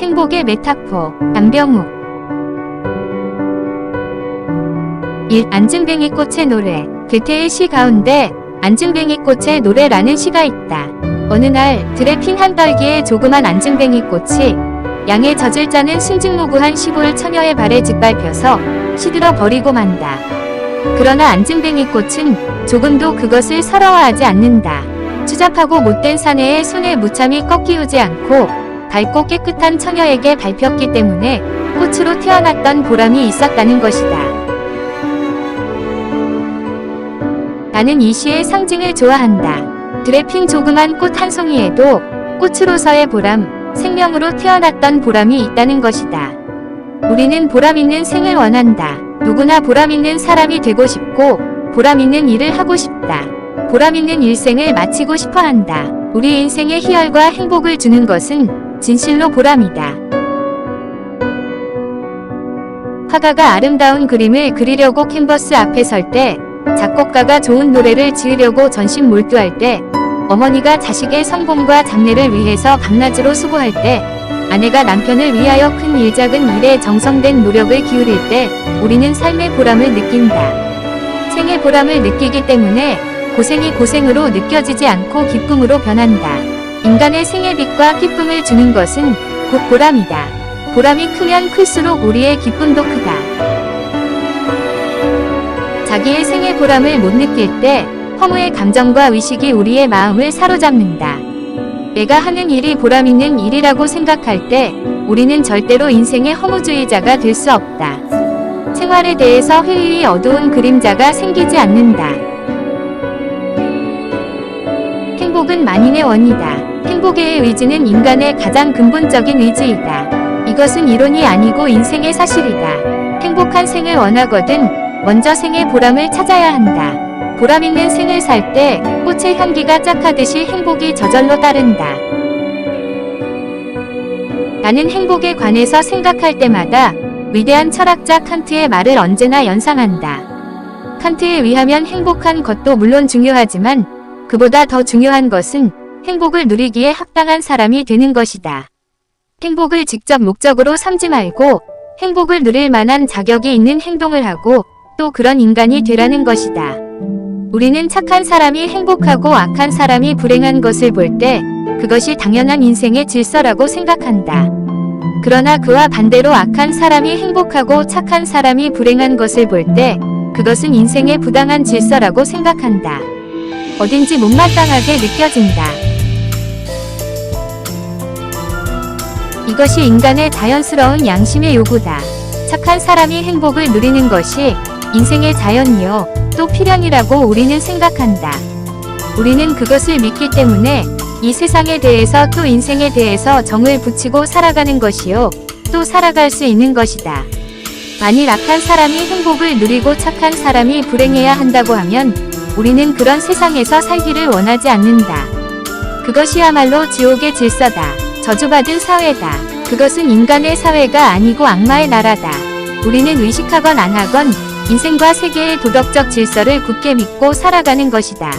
행복의 메타포 강병욱 1. 안증뱅이 꽃의 노래 괴테의 시 가운데 안증뱅이 꽃의 노래라는 시가 있다. 어느 날 들에 핀한 떨기에 조그만 안증뱅이 꽃이 양의 젖을 짜는 순직무구한 시골 처녀의 발에 짓밟혀서 시들어 버리고 만다. 그러나 안증뱅이 꽃은 조금도 그것을 서러워하지 않는다. 추잡하고 못된 사내의 손에 무참히 꺾이우지 않고 밝고 깨끗한 처녀에게 밟혔기 때문에 꽃으로 태어났던 보람이 있었다는 것이다. 나는 이 시의 상징을 좋아한다. 핀 조그만 꽃 한 송이에도 꽃으로서의 보람, 생명으로 태어났던 보람이 있다는 것이다. 우리는 보람 있는 생을 원한다. 누구나 보람 있는 사람이 되고 싶고, 보람 있는 일을 하고 싶다. 보람 있는 일생을 마치고 싶어 한다. 우리 인생에 희열과 행복을 주는 것은 진실로 보람이다. 화가가 아름다운 그림을 그리려고 캔버스 앞에 설 때, 작곡가가 좋은 노래를 지으려고 전신 몰두할 때, 어머니가 자식의 성공과 장래를 위해서 밤낮으로 수고할 때, 아내가 남편을 위하여 큰 일 작은 일에 정성된 노력을 기울일 때, 우리는 삶의 보람을 느낀다. 생의 보람을 느끼기 때문에 고생이 고생으로 느껴지지 않고 기쁨으로 변한다. 인간의 생의 빛과 기쁨을 주는 것은 곧 보람이다. 보람이 크면 클수록 우리의 기쁨도 크다. 자기의 생의 보람을 못 느낄 때 허무의 감정과 의식이 우리의 마음을 사로잡는다. 내가 하는 일이 보람 있는 일이라고 생각할 때 우리는 절대로 인생의 허무주의자가 될 수 없다. 생활에 대해서 회의의 어두운 그림자가 생기지 않는다. 행복은 만인의 원이다. 행복의 의지는 인간의 가장 근본적인 의지이다. 이것은 이론이 아니고 인생의 사실이다. 행복한 생을 원하거든 먼저 생의 보람을 찾아야 한다. 보람 있는 생을 살 때 꽃의 향기가 짝하듯이 행복이 저절로 따른다. 나는 행복에 관해서 생각할 때마다 위대한 철학자 칸트의 말을 언제나 연상한다. 칸트에 의하면 행복한 것도 물론 중요하지만 그보다 더 중요한 것은 행복을 누리기에 합당한 사람이 되는 것이다. 행복을 직접 목적으로 삼지 말고 행복을 누릴 만한 자격이 있는 행동을 하고 또 그런 인간이 되라는 것이다. 우리는 착한 사람이 행복하고 악한 사람이 불행한 것을 볼 때 그것이 당연한 인생의 질서라고 생각한다. 그러나 그와 반대로 악한 사람이 행복하고 착한 사람이 불행한 것을 볼 때 그것은 인생의 부당한 질서라고 생각한다. 어딘지 못마땅하게 느껴진다. 이것이 인간의 자연스러운 양심의 요구다. 착한 사람이 행복을 누리는 것이 인생의 자연이요, 또 필연이라고 우리는 생각한다. 우리는 그것을 믿기 때문에 이 세상에 대해서 또 인생에 대해서 정을 붙이고 살아가는 것이요, 또 살아갈 수 있는 것이다. 만일 악한 사람이 행복을 누리고 착한 사람이 불행해야 한다고 하면 우리는 그런 세상에서 살기를 원하지 않는다. 그것이야말로 지옥의 질서다. 저주받은 사회다. 그것은 인간의 사회가 아니고 악마의 나라다. 우리는 의식하건 안 하건 인생과 세계의 도덕적 질서를 굳게 믿고 살아가는 것이다.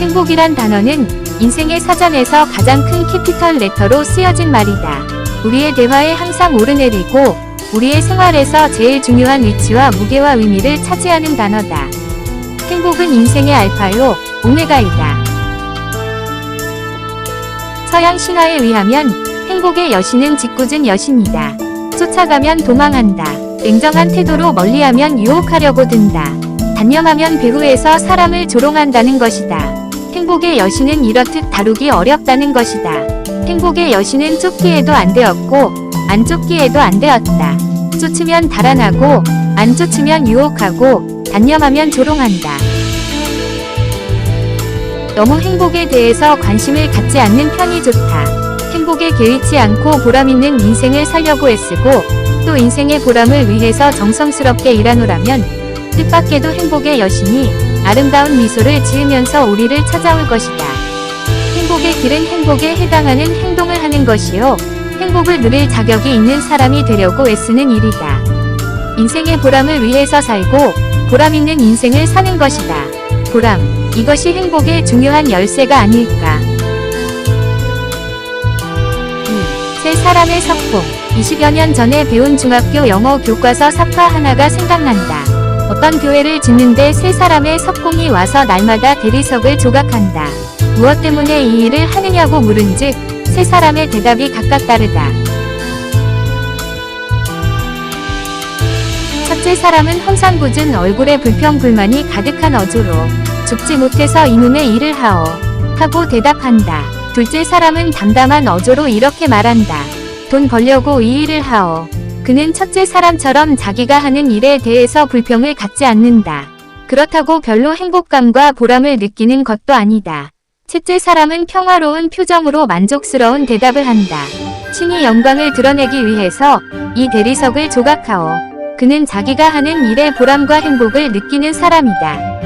행복이란 단어는 인생의 사전에서 가장 큰 캐피털 레터로 쓰여진 말이다. 우리의 대화에 항상 오르내리고 우리의 생활에서 제일 중요한 위치와 무게와 의미를 차지하는 단어다. 행복은 인생의 알파요, 오메가이다. 서양 신화에 의하면 행복의 여신은 짓궂은 여신이다. 쫓아가면 도망한다. 냉정한 태도로 멀리하면 유혹하려고 든다. 단념하면 배후에서 사람을 조롱한다는 것이다. 행복의 여신은 이렇듯 다루기 어렵다는 것이다. 행복의 여신은 쫓기에도 안 되었고, 안 쫓기에도 안 되었다. 쫓으면 달아나고, 안 쫓으면 유혹하고, 단념하면 조롱한다. 너무 행복에 대해서 관심을 갖지 않는 편이 좋다. 행복에 개의치 않고 보람 있는 인생을 살려고 애쓰고 또 인생의 보람을 위해서 정성스럽게 일하노라면 뜻밖에도 행복의 여신이 아름다운 미소를 지으면서 우리를 찾아올 것이다. 행복의 길은 행복에 해당하는 행동을 하는 것이요. 행복을 누릴 자격이 있는 사람이 되려고 애쓰는 일이다. 인생의 보람을 위해서 살고 보람 있는 인생을 사는 것이다. 보람, 이것이 행복의 중요한 열쇠가 아닐까. 사람의 석봉. 20여 년 전에 배운 중학교 영어 교과서 사파 하나가 생각난다. 어떤 교회를 짓는데 세 사람의 석공이 와서 날마다 대리석을 조각한다. 무엇 때문에 이 일을 하느냐고 물은즉 세 사람의 대답이 각각 다르다. 첫째 사람은 험상궂은 얼굴에 불평불만이 가득한 어조로 죽지 못해서 이놈의 일을 하오 하고 대답한다. 둘째 사람은 담담한 어조로 이렇게 말한다. 돈 벌려고 이 일을 하오. 그는 첫째 사람처럼 자기가 하는 일에 대해서 불평을 갖지 않는다. 그렇다고 별로 행복감과 보람을 느끼는 것도 아니다. 셋째 사람은 평화로운 표정으로 만족스러운 대답을 한다. 신이 영광을 드러내기 위해서 이 대리석을 조각하오. 그는 자기가 하는 일에 보람과 행복을 느끼는 사람이다.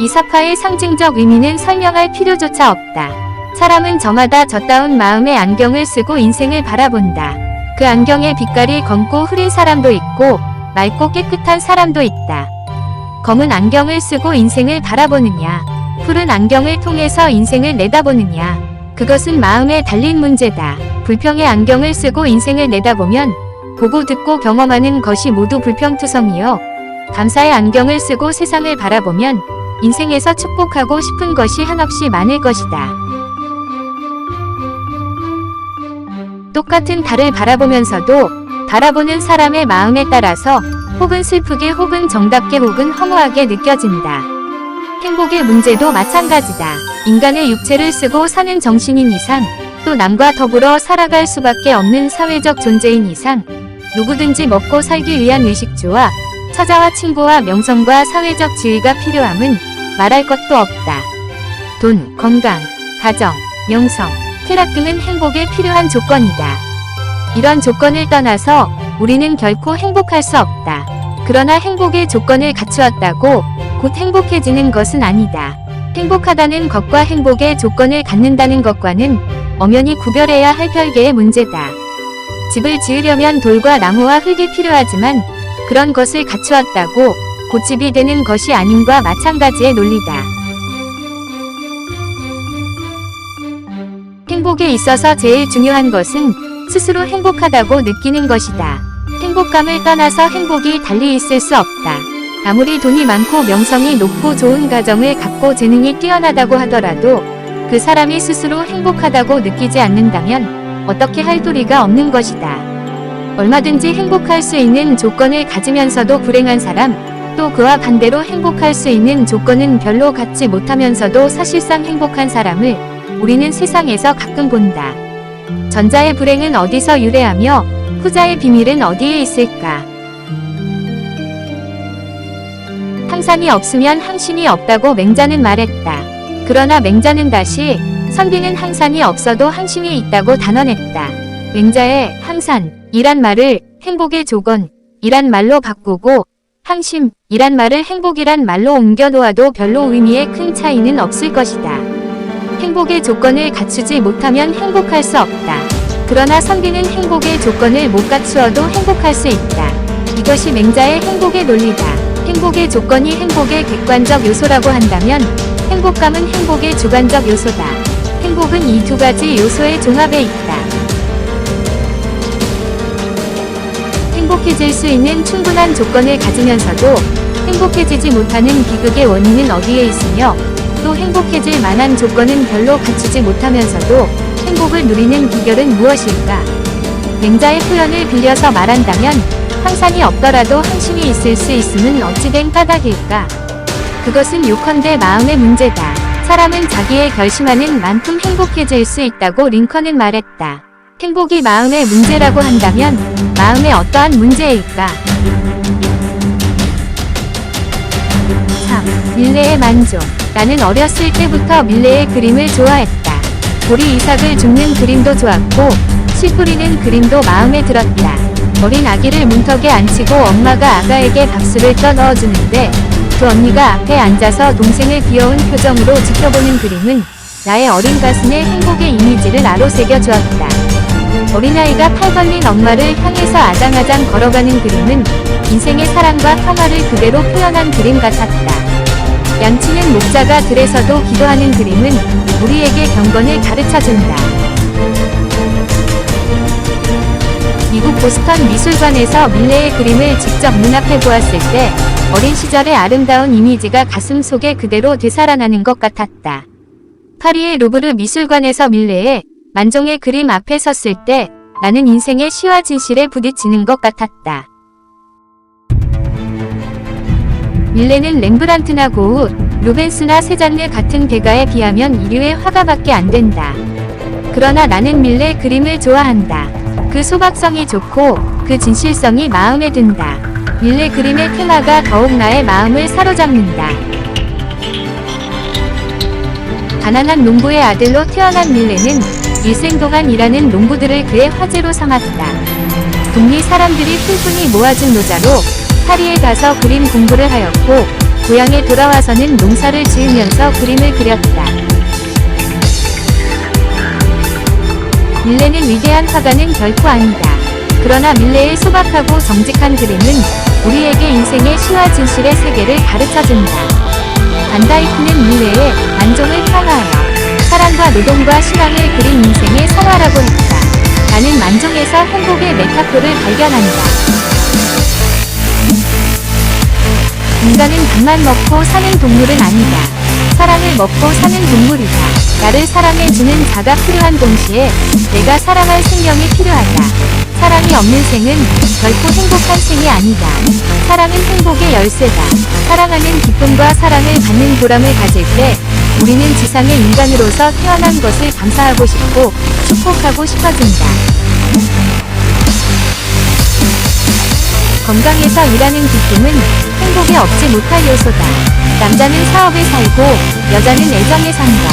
이 사파의 상징적 의미는 설명할 필요조차 없다. 사람은 저마다 젖다운 마음의 안경을 쓰고 인생을 바라본다. 그 안경의 빛깔이 검고 흐린 사람도 있고 맑고 깨끗한 사람도 있다. 검은 안경을 쓰고 인생을 바라보느냐, 푸른 안경을 통해서 인생을 내다보느냐, 그것은 마음에 달린 문제다. 불평의 안경을 쓰고 인생을 내다보면 보고 듣고 경험하는 것이 모두 불평투성이요. 감사의 안경을 쓰고 세상을 바라보면 인생에서 축복하고 싶은 것이 한없이 많을 것이다. 똑같은 달을 바라보면서도 바라보는 사람의 마음에 따라서 혹은 슬프게 혹은 정답게 혹은 허무하게 느껴진다. 행복의 문제도 마찬가지다. 인간의 육체를 쓰고 사는 정신인 이상, 또 남과 더불어 살아갈 수밖에 없는 사회적 존재인 이상, 누구든지 먹고 살기 위한 의식주와 처자와 친구와 명성과 사회적 지위가 필요함은 말할 것도 없다. 돈, 건강, 가정, 명성, 쾌락 등은 행복에 필요한 조건이다. 이런 조건을 떠나서 우리는 결코 행복할 수 없다. 그러나 행복의 조건을 갖추었다고 곧 행복해지는 것은 아니다. 행복하다는 것과 행복의 조건을 갖는다는 것과는 엄연히 구별해야 할 별개의 문제다. 집을 지으려면 돌과 나무와 흙이 필요하지만 그런 것을 갖추었다고 곧 집이 되는 것이 아님과 마찬가지의 논리다. 행복에 있어서 제일 중요한 것은 스스로 행복하다고 느끼는 것이다. 행복감을 떠나서 행복이 달리 있을 수 없다. 아무리 돈이 많고 명성이 높고 좋은 가정을 갖고 재능이 뛰어나다고 하더라도 그 사람이 스스로 행복하다고 느끼지 않는다면 어떻게 할 도리가 없는 것이다. 얼마든지 행복할 수 있는 조건을 가지면서도 불행한 사람, 또 그와 반대로 행복할 수 있는 조건은 별로 갖지 못하면서도 사실상 행복한 사람을 우리는 세상에서 가끔 본다. 전자의 불행은 어디서 유래하며 후자의 비밀은 어디에 있을까? 항산이 없으면 항신이 없다고 맹자는 말했다. 그러나 맹자는 다시 선비는 항산이 없어도 항신이 있다고 단언했다. 맹자의 항산이란 말을 행복의 조건이란 말로 바꾸고 항심이란 말을 행복이란 말로 옮겨 놓아도 별로 의미에 큰 차이는 없을 것이다. 행복의 조건을 갖추지 못하면 행복할 수 없다. 그러나 선비는 행복의 조건을 못 갖추어도 행복할 수 있다. 이것이 맹자의 행복의 논리다. 행복의 조건이 행복의 객관적 요소라고 한다면 행복감은 행복의 주관적 요소다. 행복은 이 두 가지 요소의 종합에 있다. 행복해질 수 있는 충분한 조건을 가지면서도 행복해지지 못하는 비극의 원인은 어디에 있으며 또 행복해질 만한 조건은 별로 갖추지 못하면서도 행복을 누리는 비결은 무엇일까? 맹자의 표현을 빌려서 말한다면 항산이 없더라도 항심이 있을 수 있음은 어찌 된 까닭일까? 그것은 요컨대 마음의 문제다. 사람은 자기의 결심하는 만큼 행복해질 수 있다고 링컨은 말했다. 행복이 마음의 문제라고 한다면 마음의 어떠한 문제일까? 참, 밀레의 만족. 나는 어렸을 때부터 밀레의 그림을 좋아했다. 보리 이삭을 줍는 그림도 좋았고, 씨 뿌리는 그림도 마음에 들었다. 어린 아기를 문턱에 앉히고 엄마가 아가에게 박수를 떠넣어주는데, 그 언니가 앞에 앉아서 동생을 귀여운 표정으로 지켜보는 그림은 나의 어린 가슴에 행복의 이미지를 아로새겨 주었다. 어린아이가 팔 벌린 엄마를 향해서 아장아장 걸어가는 그림은 인생의 사랑과 평화를 그대로 표현한 그림 같았다. 양치는 목자가 들에서도 기도하는 그림은 우리에게 경건을 가르쳐준다. 미국 보스턴 미술관에서 밀레의 그림을 직접 눈앞에 보았을 때 어린 시절의 아름다운 이미지가 가슴 속에 그대로 되살아나는 것 같았다. 파리의 루브르 미술관에서 밀레의 만종의 그림 앞에 섰을 때 나는 인생의 시와 진실에 부딪히는 것 같았다. 밀레는 렘브란트나 고흐, 루벤스나 세잔느 같은 대가에 비하면 이류의 화가밖에 안 된다. 그러나 나는 밀레 그림을 좋아한다. 그 소박성이 좋고 그 진실성이 마음에 든다. 밀레 그림의 테마가 더욱 나의 마음을 사로잡는다. 가난한 농부의 아들로 태어난 밀레는 일생 동안 일하는 농부들을 그의 화제로 삼았다. 동리 사람들이 푼푼히 모아준 노자로 파리에 가서 그림 공부를 하였고 고향에 돌아와서는 농사를 지으면서 그림을 그렸다. 밀레는 위대한 화가는 결코 아니다. 그러나 밀레의 소박하고 정직한 그림은 우리에게 인생의 시와 진실의 세계를 가르쳐준다. 반다이크는 밀레의 만종을 평하여 사랑과 노동과 신앙을 그린 인생의 성화라고 했다. 나는 만종에서 행복의 메타포를 발견한다. 인간은 밥만 먹고 사는 동물은 아니다. 사랑을 먹고 사는 동물이다. 나를 사랑해주는 자가 필요한 동시에 내가 사랑할 생명이 필요하다. 사랑이 없는 생은 결코 행복한 생이 아니다. 사랑은 행복의 열쇠다. 사랑하는 기쁨과 사랑을 받는 보람을 가질 때 우리는 지상의 인간으로서 태어난 것을 감사하고 싶고 축복하고 싶어진다. 건강해서 일하는 기쁨은 행복에 없지 못할 요소다. 남자는 사업에 살고 여자는 애정에 산다.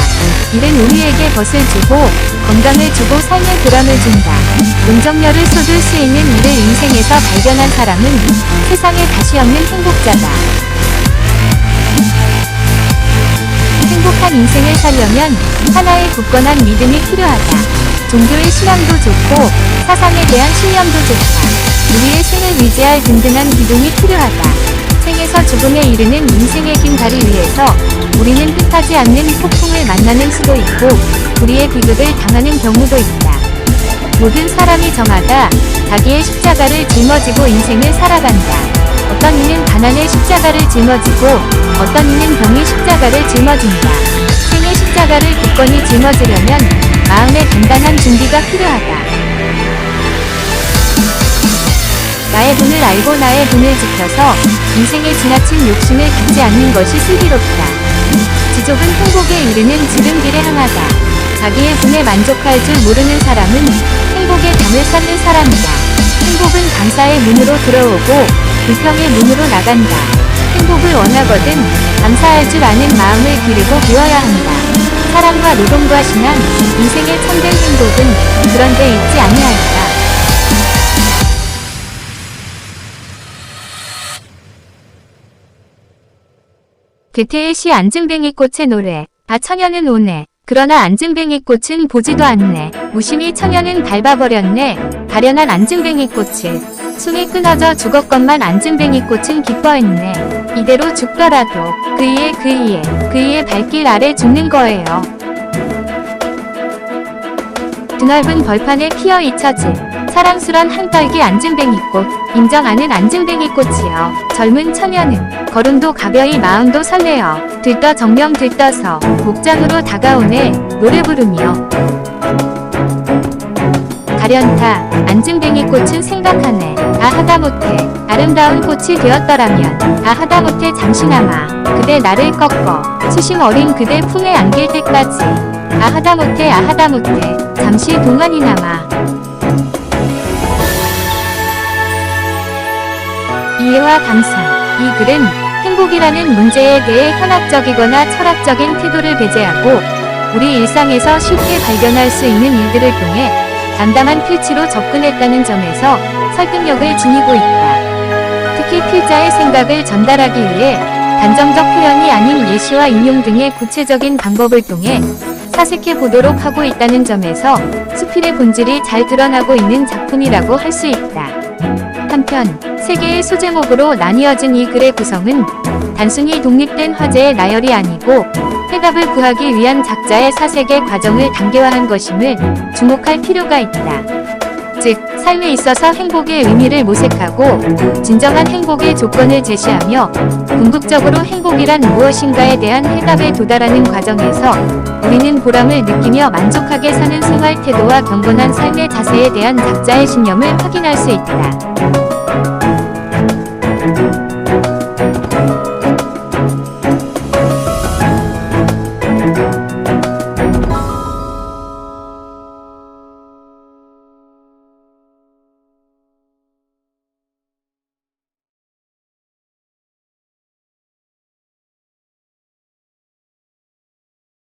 일은 우리에게 벗을 주고 건강을 주고 삶의 보람을 준다. 운정열을 쏟을 수 있는 일을 인생에서 발견한 사람은 세상에 다시 없는 행복자다. 행복한 인생을 살려면 하나의 굳건한 믿음이 필요하다. 종교의 신앙도 좋고 사상에 대한 신념도 좋다. 우리의 생을 위지할 든든한 기둥이 필요하다. 생에서 죽음에 이르는 인생의 긴 다리 위에서 우리는 뜻하지 않는 폭풍을 만나는 수도 있고 우리의 비극을 당하는 경우도 있다. 모든 사람이 정하다 자기의 십자가를 짊어지고 인생을 살아간다. 어떤 이는 가난의 십자가를 짊어지고 어떤 이는 병의 십자가를 짊어진다. 생의 십자가를 굳건히 짊어지려면 마음의 준비가 필요하다. 나의 분을 알고 나의 분을 지켜서 인생의 지나친 욕심을 갖지 않는 것이 슬기롭다. 지족은 행복에 이르는 지름길에 향하다. 자기의 분에 만족할 줄 모르는 사람은 행복의 담을 쌓는 사람이다. 행복은 감사의 문으로 들어오고 불평의 문으로 나간다. 행복을 원하거든 감사할 줄 아는 마음을 기르고 배워야 한다. 사랑과 노동과 신앙, 인생의 행복은 그런데 있지 아니하였다. 괴테의 시 안증뱅이 꽃의 노래. 아 처녀는 오네. 그러나 안증뱅이 꽃은 보지도 않네. 무심히 처녀는 밟아버렸네. 가련한 안증뱅이 꽃을. 숨이 끊어져 죽었건만 안증뱅이 꽃은 기뻐했네. 이대로 죽더라도 그이의 그이의 그이의 발길 아래 죽는 거예요. 드넓은 벌판에 피어 잊혀진 사랑스런 한떨기 안증뱅이꽃 인정하는 안증뱅이꽃이여. 젊은 처녀는 걸음도 가벼이 마음도 설레어 들떠 정령 들떠서 목장으로 다가오네 노래 부르며. 가련타 안증뱅이 꽃은 생각하네. 아 하다못해 아름다운 꽃이 되었더라면 아 하다못해 잠시나마 그대 나를 꺾어 수심 어린 그대 품에 안길 때까지. 아 하다못해 아 하다못해 잠시 동안이나마 이해와 감상. 이 글은 행복이라는 문제에 대해 현학적이거나 철학적인 태도를 배제하고 우리 일상에서 쉽게 발견할 수 있는 일들을 통해 담담한 필치로 접근했다는 점에서 설득력을 지니고 있다. 특히 필자의 생각을 전달하기 위해 단정적 표현이 아닌 예시와 인용 등의 구체적인 방법을 통해 사색해 보도록 하고 있다는 점에서 수필의 본질이 잘 드러나고 있는 작품이라고 할 수 있다. 한편 세 개의 소제목으로 나뉘어진 이 글의 구성은 단순히 독립된 화제의 나열이 아니고 해답을 구하기 위한 작자의 사색의 과정을 단계화한 것임을 주목할 필요가 있다. 즉, 삶에 있어서 행복의 의미를 모색하고 진정한 행복의 조건을 제시하며 궁극적으로 행복이란 무엇인가에 대한 해답에 도달하는 과정에서 우리는 보람을 느끼며 만족하게 사는 생활 태도와 경건한 삶의 자세에 대한 작자의 신념을 확인할 수 있다.